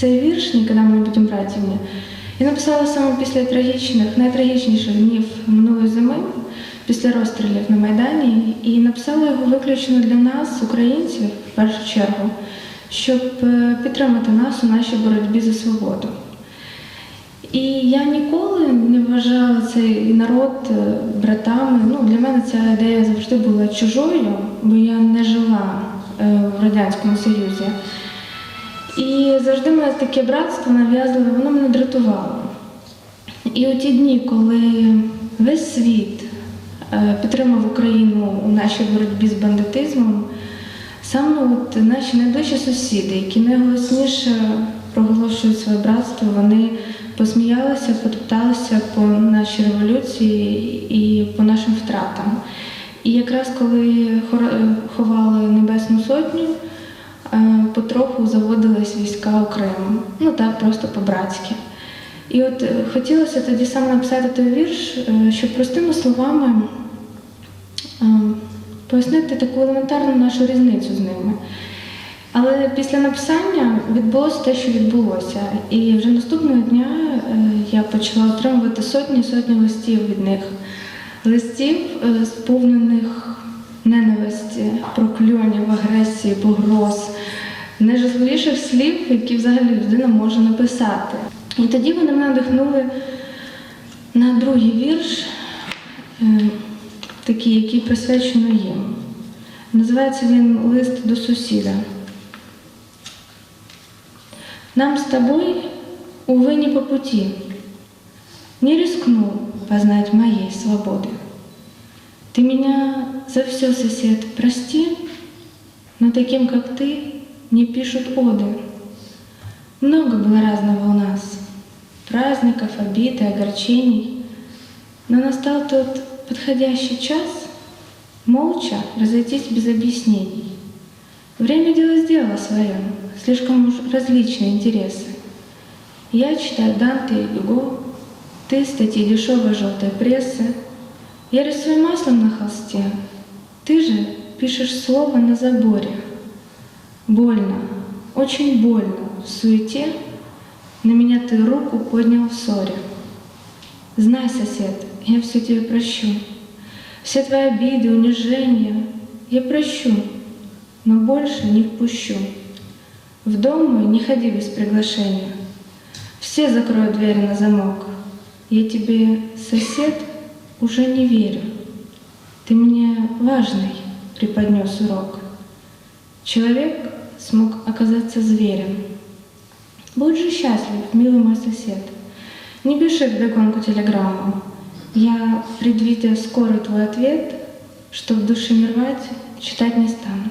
цей вірш «Ніколи ми не будемо братівні» я написала саме після трагічних, найтрагічніших днів минулої зими, після розстрілів на Майдані, і написала його виключно для нас, українців, в першу чергу, щоб е, підтримати нас у нашій боротьбі за свободу. І я ніколи не вважала цей народ е, братами. Ну, для мене ця ідея завжди була чужою, бо я не жила е, в Радянському Союзі. І завжди мене таке братство нав'язливе, воно мене дратувало. І у ті дні, коли весь світ е, підтримав Україну у нашій боротьбі з бандитизмом, саме от наші найближчі сусіди, які найголосніше проголошують своє братство, вони посміялися, потопталися по нашій революції і по нашим втратам. І якраз коли хор- ховали Небесну Сотню, е, потроху заводились війська у Крим. Ну так, просто по-братськи. І от е, хотілося тоді саме написати той вірш, е, щоб простими словами е, пояснити таку елементарну нашу різницю з ними. Але після написання відбулося те, що відбулося. І вже наступного дня е, я почала отримувати сотні сотні листів від них. Листів, е, сповнених ненависті, прокльонів, агресії, погроз, найжахливіших слів, які взагалі людина може написати. І тоді вони мене надихнули на другий вірш, е, такий, який присвячено їм. Називається він Лист до сусіда. Нам с тобой, увы, не по пути. Не рискну познать моей свободы. Ты меня за все, сосед, прости, но таким, как ты, Не пишут оды. Много было разного у нас, праздников, обид и огорчений, но настал тот подходящий час молча разойтись без объяснений. Время дело сделало свое, слишком уж различные интересы. Я читаю Данте и Гюго, ты статьи дешевой желтой прессы. Я рисую маслом на холсте, ты же пишешь слово на заборе. Больно, очень больно в суете на меня ты руку поднял в ссоре. Знай, сосед, я все тебе прощу. Все твои обиды, унижения я прощу, но больше не впущу. В дом мой не ходи без приглашения. Все закроют двери на замок. Я тебе, сосед, уже не верю. Ты мне важный преподнес урок. Человек смог оказаться зверем. Будь же счастлив, милый мой сосед. Не пиши вдогонку телеграмму. Я, предвидя скорый твой ответ, что в душе не рвать, читать не стану.